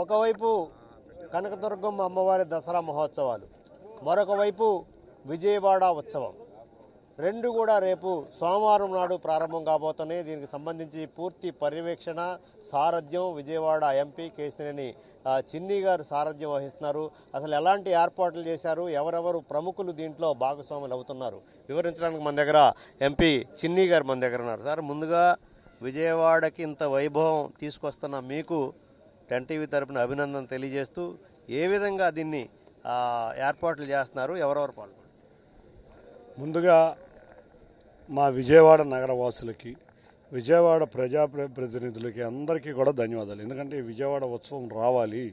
ఒకవైపు కనకదుర్గమ్మ అమ్మవారి దసరా మహోత్సవాలు మరొక వైపు విజయవాడ ఉత్సవం. రెండు కూడా రేపు సోమవారం నాడు ప్రారంభం కాబోతున్నాయి. దీనికి సంబంధించి పూర్తి పర్యవేక్షణ సారథ్యం విజయవాడ ఎంపీ కేసినేని చిన్ని గారు సారథ్యం వహిస్తున్నారు. అసలు ఎలాంటి ఏర్పాట్లు చేశారు? ఎవరెవరు ప్రముఖులు దీంట్లో భాగస్వాములు అవుతున్నారు? వివరించడానికి మన దగ్గర ఎంపీ చిన్ని గారు మన దగ్గర ఉన్నారు. సార్ ముందుగా విజయవాడకి ఇంత వైభవం తీసుకొస్తున్న మీకు టెన్ టీవీ తరపున అభినందన తెలియజేస్తూ ఏ విధంగా దీన్ని ఏర్పాట్లు చేస్తున్నారు ఎవరెవరు పాల్గొన్నారు? ముందుగా మా విజయవాడ నగర వాసులకి విజయవాడ ప్రజా ప్రతినిధులకి అందరికీ కూడా ధన్యవాదాలు. ఎందుకంటే విజయవాడ ఉత్సవం రావాలి.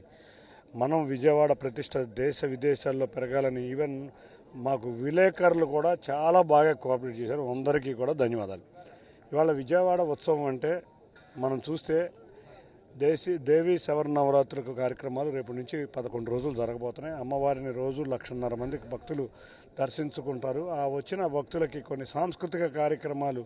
మనం విజయవాడ ప్రతిష్ట దేశ విదేశాల్లో పెరగాలని ఈవెన్ మాకు విలేకరులు కూడా చాలా బాగా కోఆపరేట్ చేశారు. అందరికీ కూడా ధన్యవాదాలు. ఇవాళ విజయవాడ ఉత్సవం అంటే మనం చూస్తే దేశీ దేవి శవర నవరాత్రులకు కార్యక్రమాలు రేపు నుంచి పదకొండు రోజులు జరగబోతున్నాయి. అమ్మవారిని రోజు లక్షన్నర మంది భక్తులు దర్శించుకుంటారు. ఆ వచ్చిన భక్తులకి కొన్ని సాంస్కృతిక కార్యక్రమాలు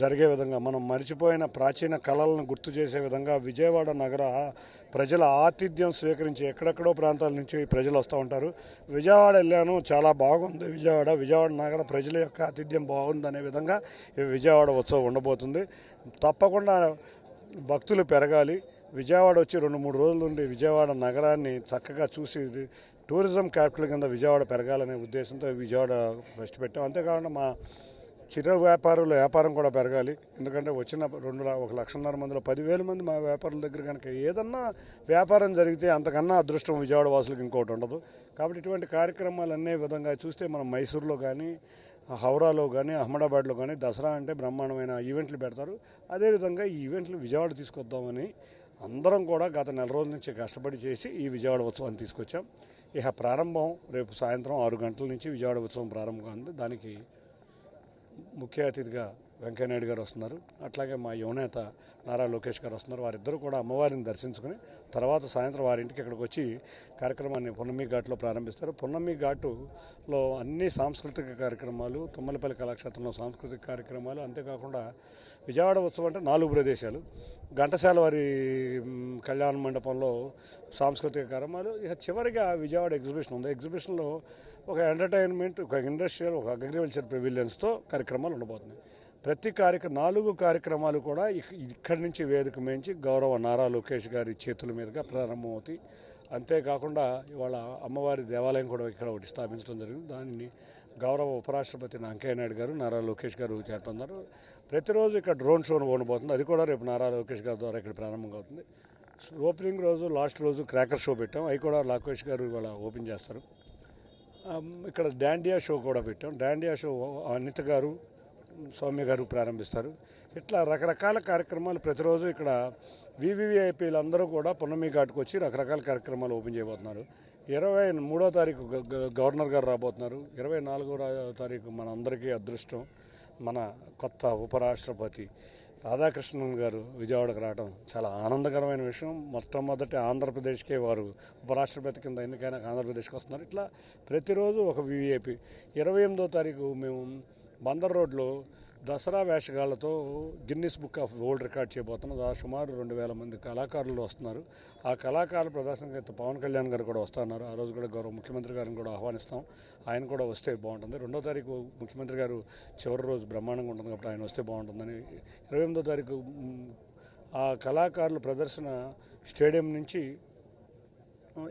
జరిగే విధంగా మనం మర్చిపోయిన ప్రాచీన కళలను గుర్తు చేసే విధంగా విజయవాడ నగర ప్రజల ఆతిథ్యం స్వీకరించి ఎక్కడెక్కడో ప్రాంతాల నుంచి ప్రజలు వస్తూ ఉంటారు. విజయవాడ వెళ్ళాను చాలా బాగుంది విజయవాడ. విజయవాడ నగర ప్రజల యొక్క ఆతిథ్యం బాగుంది అనే విధంగా ఈ విజయవాడ ఉత్సవం ఉండబోతుంది. తప్పకుండా భక్తులు పెరగాలి. విజయవాడ వచ్చి రెండు మూడు రోజుల నుండి విజయవాడ నగరాన్ని చక్కగా చూసి టూరిజం క్యాపిటల్ కింద విజయవాడ పెరగాలనే ఉద్దేశంతో విజయవాడ ఫస్ట్ పెట్టాం. అంతేకాకుండా మా చిరు వ్యాపారుల వ్యాపారం కూడా పెరగాలి. ఎందుకంటే వచ్చిన రెండు ఒక లక్షన్నర మందిలో పదివేల మంది మా వ్యాపారుల దగ్గర కనుక ఏదన్నా వ్యాపారం జరిగితే అంతకన్నా అదృష్టం విజయవాడ వాసులకు ఇంకోటి ఉండదు. కాబట్టి ఇటువంటి కార్యక్రమాలు అనే విధంగా చూస్తే మనం మైసూర్లో కానీ హౌరాలో కానీ అహ్మదాబాద్లో కానీ దసరా అంటే బ్రహ్మాండమైన ఈవెంట్లు పెడతారు. అదేవిధంగా ఈ ఈవెంట్లు విజయవాడ తీసుకొద్దామని అందరం కూడా గత నెల రోజుల నుంచి కష్టపడి చేసి ఈ విజయవాడ ఉత్సవాన్ని తీసుకొచ్చాం. ఇక ప్రారంభం రేపు సాయంత్రం ఆరు గంటల నుంచి విజయవాడ ఉత్సవం ప్రారంభం ఉంది దానికి ముఖ్య అతిథిగా వెంకయ్యనాయుడు గారు వస్తున్నారు. అట్లాగే మా యువనేత నారా లోకేష్ గారు వస్తున్నారు. వారిద్దరూ కూడా అమ్మవారిని దర్శించుకుని తర్వాత సాయంత్రం వారింటికి ఇక్కడికి వచ్చి కార్యక్రమాన్ని పున్నమి ఘాట్లో ప్రారంభిస్తారు. పున్నమి ఘాటులో అన్ని సాంస్కృతిక కార్యక్రమాలు తుమ్మలపల్లి కళాక్షేత్రంలో సాంస్కృతిక కార్యక్రమాలు అంతేకాకుండా విజయవాడ ఉత్సవం అంటే నాలుగు ప్రదేశాలు. ఘంటసాల వారి కళ్యాణ మండపంలో సాంస్కృతిక కార్యక్రమాలు. ఇక చివరిగా విజయవాడ ఎగ్జిబిషన్ ఉంది. ఎగ్జిబిషన్లో ఒక ఎంటర్టైన్మెంట్ ఒక ఇండస్ట్రియల్ ఒక అగ్రికల్చర్ ప్రివిలియన్స్తో కార్యక్రమాలు ఉండబోతున్నాయి. ప్రతి కార్యక్రమ నాలుగు కార్యక్రమాలు కూడా ఇక్కడి నుంచి వేదిక మించి గౌరవ నారా లోకేష్ గారి చేతుల మీదుగా ప్రారంభమవుతాయి. అంతేకాకుండా ఇవాళ అమ్మవారి దేవాలయం కూడా ఇక్కడ ఒకటి స్థాపించడం జరిగింది. దానిని గౌరవ ఉపరాష్ట్రపతి వెంకయ్య నాయుడు గారు నారా లోకేష్ గారు చేపన్నారు ప్రతిరోజు ఇక్కడ డ్రోన్ షో ఉండబోతుంది అది కూడా రేపు నారా లోకేష్ గారి ద్వారా ఇక్కడ ప్రారంభం అవుతుంది. ఓపెనింగ్ రోజు లాస్ట్ రోజు క్రాకర్ షో పెట్టాం. అవి కూడా లోకేష్ గారు ఇవాళ ఓపెన్ చేస్తారు. ఇక్కడ డాండియా షో కూడా పెట్టాం. డాండియా షో అనిత గారు సౌమ్య గారు ప్రారంభిస్తారు. ఇట్లా రకరకాల కార్యక్రమాలు ప్రతిరోజు ఇక్కడ వివిఐపీలు అందరూ కూడా పున్నమి ఘాటుకు వచ్చి రకరకాల కార్యక్రమాలు ఓపెన్ చేయబోతున్నారు. ఇరవై మూడో తారీఖు గవర్నర్ గారు రాబోతున్నారు. ఇరవై నాలుగో తారీఖు మన అందరికీ అదృష్టం. మన కొత్త ఉపరాష్ట్రపతి రాధాకృష్ణన్ గారు విజయవాడకు రావడం చాలా ఆనందకరమైన విషయం. మొట్టమొదటి ఆంధ్రప్రదేశ్కే వారు ఉపరాష్ట్రపతి కింద ఎన్నికైనా ఆంధ్రప్రదేశ్కి వస్తున్నారు. ఇట్లా ప్రతిరోజు ఒక వివిఐపి ఇరవై ఎనిమిదో తారీఖు మేము బందర్ రోడ్లో Dasara వేషగాళ్ళతో Guinness book of world record చేయబోతున్నాం. సుమారు రెండు వేల మంది కళాకారులు వస్తున్నారు. ఆ కళాకారుల ప్రదర్శనకి పవన్ కళ్యాణ్ గారు కూడా వస్తున్నారు. ఆ రోజు కూడా గౌరవ ముఖ్యమంత్రి గారిని కూడా ఆహ్వానిస్తాం. ఆయన కూడా వస్తే బాగుంటుంది. రెండో తారీఖు ముఖ్యమంత్రి గారు చివరి రోజు బ్రహ్మాండంగా ఉంటుంది కాబట్టి ఆయన వస్తే బాగుంటుందని ఇరవై ఎనిమిదో తారీఖు ఆ కళాకారుల ప్రదర్శన స్టేడియం నుంచి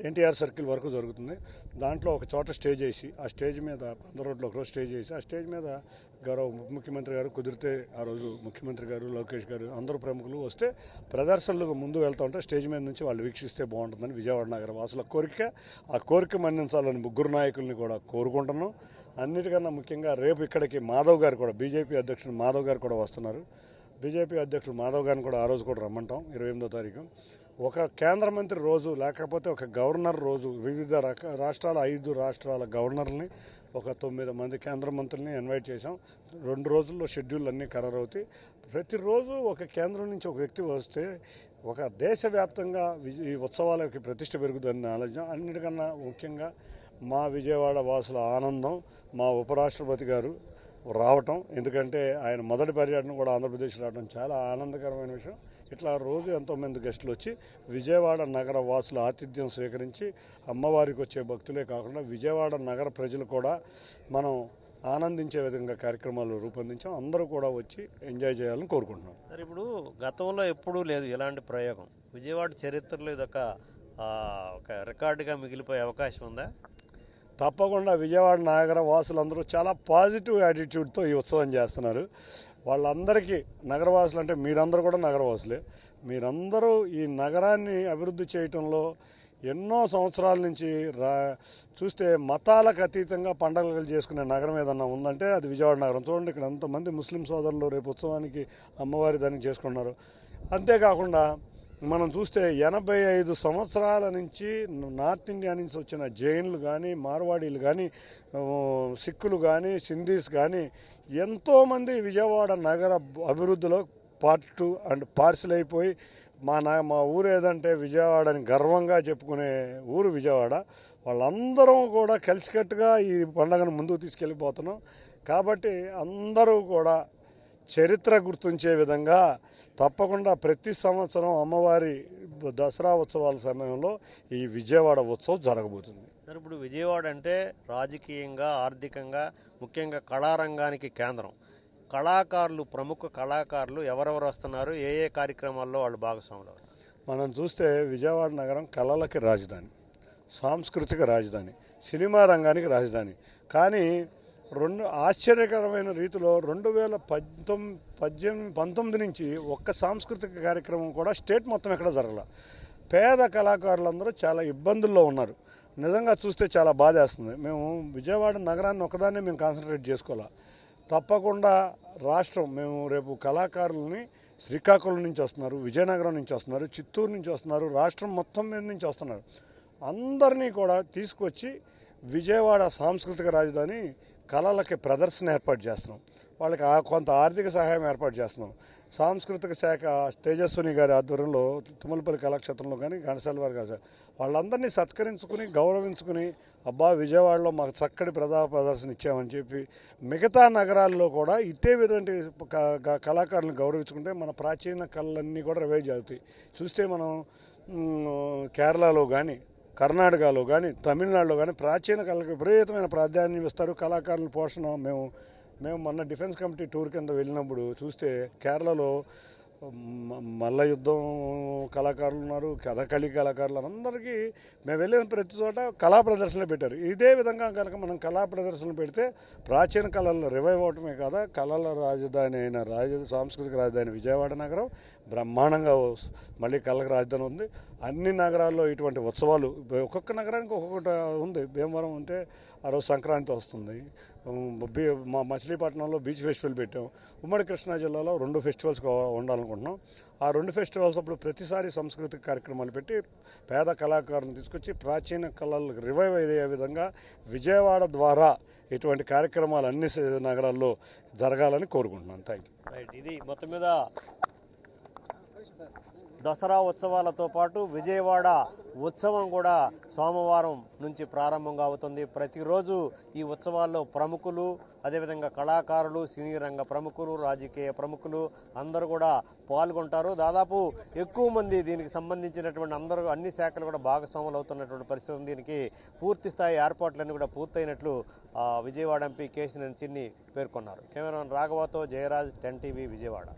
ఎన్టీఆర్ సర్కిల్ వరకు జరుగుతుంది. దాంట్లో ఒక చోట స్టేజ్ వేసి ఆ స్టేజ్ మీద పంద రోడ్లో ఒక రోజు స్టేజ్ వేసి ఆ స్టేజ్ మీద గౌరవ ముఖ్యమంత్రి గారు కుదిరితే ఆ రోజు ముఖ్యమంత్రి గారు లోకేష్ గారు అందరూ ప్రముఖులు వస్తే ప్రదర్శనలకు ముందు వెళ్తూ ఉంటే స్టేజ్ మీద నుంచి వాళ్ళు వీక్షిస్తే బాగుంటుందని విజయవాడ నగర వాసుల కోరిక. ఆ కోరిక మన్నించాలని ముగ్గురు నాయకుల్ని కూడా కోరుకుంటున్నాం. అన్నిటికన్నా ముఖ్యంగా రేపు ఇక్కడికి మాధవ్ గారు కూడా బీజేపీ అధ్యక్షుడు మాధవ్ గారు కూడా వస్తున్నారు. బీజేపీ అధ్యక్షుడు మాధవ్ గారిని కూడా ఆ రోజు కూడా రమ్మంటాం ఇరవై ఎనిమిదో తారీఖు. ఒక కేంద్ర మంత్రి రోజు లేకపోతే ఒక గవర్నర్ రోజు వివిధ రక రాష్ట్రాల ఐదు రాష్ట్రాల గవర్నర్ని ఒక తొమ్మిది మంది కేంద్ర మంత్రుల్ని ఇన్వైట్ చేశాం. రెండు రోజుల్లో షెడ్యూల్ అన్నీ ఖరారు అవుతాయి ప్రతిరోజు ఒక కేంద్రం నుంచి ఒక వ్యక్తి వస్తే ఒక దేశవ్యాప్తంగా ఈ ఉత్సవాలకి ప్రతిష్ట పెరుగుతుందని ఆలోచన. అన్నిటికన్నా ముఖ్యంగా మా విజయవాడ వాసుల ఆనందం మా ఉపరాష్ట్రపతి గారు రావటం. ఎందుకంటే ఆయన మొదటి పర్యటన కూడా ఆంధ్రప్రదేశ్ రావడం చాలా ఆనందకరమైన విషయం. ఇట్లా రోజు ఎంతోమంది గెస్టులు వచ్చి విజయవాడ నగర వాసుల ఆతిథ్యం స్వీకరించి అమ్మవారికి వచ్చే భక్తులే కాకుండా విజయవాడ నగర ప్రజలు కూడా మనం ఆనందించే విధంగా కార్యక్రమాలు రూపొందించాం. అందరూ కూడా వచ్చి ఎంజాయ్ చేయాలని కోరుకుంటున్నాం. సార్ ఇప్పుడు గతంలో ఎప్పుడూ లేదు ఇలాంటి ప్రయోగం. విజయవాడ చరిత్రలో ఇదొక ఒక రికార్డుగా మిగిలిపోయే అవకాశం ఉందా? తప్పకుండా విజయవాడ నగర వాసులందరూ చాలా పాజిటివ్ యాటిట్యూడ్తో ఈ ఉత్సవం చేస్తున్నారు. వాళ్ళందరికీ నగరవాసులు అంటే మీరందరూ కూడా నగరవాసులే. మీరందరూ ఈ నగరాన్ని అభివృద్ధి చేయటంలో ఎన్నో సంవత్సరాల నుంచి రా చూస్తే మతాలకు అతీతంగా పండగలు చేసుకునే నగరం ఏదన్నా ఉందంటే అది విజయవాడ నగరం. చూడండి ఇక్కడ ఎంతమంది ముస్లిం సోదరులు రేపు ఉత్సవానికి అమ్మవారి దానికి చేసుకున్నారు అంతేకాకుండా మనం చూస్తే ఎనభై ఐదు సంవత్సరాల నుంచి నార్త్ ఇండియా నుంచి వచ్చిన జైన్లు కానీ మార్వాడీలు కానీ సిక్కులు కానీ సింధీస్ కానీ ఎంతోమంది విజయవాడ నగర అభివృద్ధిలో పార్ట్ అండ్ పార్సిల్ అయిపోయి మా నా మా ఊరు ఏదంటే విజయవాడ అని గర్వంగా చెప్పుకునే ఊరు విజయవాడ. వాళ్ళందరం కూడా కలిసికట్టుగా ఈ పండుగను ముందుకు తీసుకెళ్ళిపోతున్నాం. కాబట్టి అందరూ కూడా చరిత్ర గుర్తుంచే విధంగా తప్పకుండా ప్రతి సంవత్సరం అమ్మవారి దసరా ఉత్సవాల సమయంలో ఈ విజయవాడ ఉత్సవం జరగబోతుంది. సార్ ఇప్పుడు విజయవాడ అంటే రాజకీయంగా ఆర్థికంగా ముఖ్యంగా కళారంగానికి కేంద్రం. కళాకారులు ప్రముఖ కళాకారులు ఎవరెవరు వస్తున్నారు ఏ ఏ కార్యక్రమాల్లో వాళ్ళు భాగస్వాములు? మనం చూస్తే విజయవాడ నగరం కళలకి రాజధాని సాంస్కృతిక రాజధాని సినిమా రంగానికి రాజధాని. కానీ రెండు ఆశ్చర్యకరమైన రీతిలో రెండు వేల పంతొమ్మిది పద్దెనిమిది పంతొమ్మిది నుంచి ఒక్క సాంస్కృతిక కార్యక్రమం కూడా స్టేట్ మొత్తం ఎక్కడ జరగల. పేద కళాకారులందరూ చాలా ఇబ్బందుల్లో ఉన్నారు. నిజంగా చూస్తే చాలా బాధేస్తుంది. మేము విజయవాడ నగరాన్ని ఒకదాన్నే మేము కాన్సన్ట్రేట్ చేసుకోవాలి. తప్పకుండా రాష్ట్రం మేము రేపు కళాకారులని శ్రీకాకుళం నుంచి వస్తున్నారు విజయనగరం నుంచి వస్తున్నారు చిత్తూరు నుంచి వస్తున్నారు రాష్ట్రం మొత్తం మీద నుంచి వస్తున్నారు. అందరినీ కూడా తీసుకొచ్చి విజయవాడ సాంస్కృతిక రాజధాని కళలకి ప్రదర్శన ఏర్పాటు చేస్తున్నాం. వాళ్ళకి కొంత ఆర్థిక సహాయం ఏర్పాటు చేస్తున్నాం. సాంస్కృతిక శాఖ తేజస్విని గారి ఆధ్వర్యంలో తుమ్మలపల్లి కళాక్షేత్రంలో కానీ ఘనశాల వారి గారు వాళ్ళందరినీ సత్కరించుకుని గౌరవించుకుని అబ్బా విజయవాడలో మాకు చక్కటి ప్రజా ప్రదర్శన ఇచ్చామని చెప్పి మిగతా నగరాల్లో కూడా ఇదే విధంటి క- కళాకారులను గౌరవించుకుంటే మన ప్రాచీన కళలన్నీ కూడా రివైజ్ అవుతాయి. చూస్తే మనం కేరళలో కానీ కర్ణాటకలో కానీ తమిళనాడులో కానీ ప్రాచీన కళలకు విపరీతమైన ప్రాధాన్యం ఇస్తారు కళాకారుల పోషణ. మేము మేము మొన్న డిఫెన్స్ కమిటీ టూర్ కింద వెళ్ళినప్పుడు చూస్తే కేరళలో మల్ల యుద్ధం కళాకారులు ఉన్నారు కథకళి కళాకారులు అందరికీ మేము వెళ్ళిన ప్రతి చోట కళా ప్రదర్శనలు పెట్టారు. ఇదే విధంగా కనుక మనం కళా ప్రదర్శనలు పెడితే ప్రాచీన కళలు రివైవ్ అవటమే కాదా? కళల రాజధాని అయిన రాజ సాంస్కృతిక రాజధాని విజయవాడ నగరం బ్రహ్మాండంగా మళ్ళీ కళలకు రాజధాని ఉంది. అన్ని నగరాల్లో ఇటువంటి ఉత్సవాలు ఒక్కొక్క నగరానికి ఒక్కొక్కటి ఉంది. భీమవరం ఉంటే ఆ రోజు సంక్రాంతి వస్తుంది. మా మచిలీపట్నంలో బీచ్ ఫెస్టివల్ పెట్టాం. ఉమ్మడి కృష్ణా జిల్లాలో రెండు ఫెస్టివల్స్ ఉండాలనుకుంటున్నాం. ఆ రెండు ఫెస్టివల్స్ అప్పుడు ప్రతిసారి సాంస్కృతిక కార్యక్రమాలు పెట్టి పేద కళాకారులను తీసుకొచ్చి ప్రాచీన కళలు రివైవ్ అయ్యే విధంగా విజయవాడ ద్వారా ఇటువంటి కార్యక్రమాలు అన్ని నగరాల్లో జరగాలని కోరుకుంటున్నాను థ్యాంక్ యూ రైట్ ఇది మొత్తం మీద దసరా ఉత్సవాలతో పాటు విజయవాడ ఉత్సవం కూడా సోమవారం నుంచి ప్రారంభంగా అవుతుంది ప్రతిరోజు ఈ ఉత్సవాల్లో ప్రముఖులు అదేవిధంగా కళాకారులు సినీ రంగ ప్రముఖులు రాజకీయ ప్రముఖులు అందరూ కూడా పాల్గొంటారు. దాదాపు ఎక్కువ మంది దీనికి సంబంధించినటువంటి అందరూ అన్ని శాఖలు కూడా భాగస్వాములు అవుతున్నటువంటి పరిస్థితి ఉంది. దీనికి పూర్తి స్థాయి ఏర్పాట్లన్నీ కూడా పూర్తయినట్లు విజయవాడ ఎంపీ కేసినేని చిన్ని పేర్కొన్నారు. కెమెరామెన్ రాఘవతో జయరాజ్ టెన్ టీవీ విజయవాడ.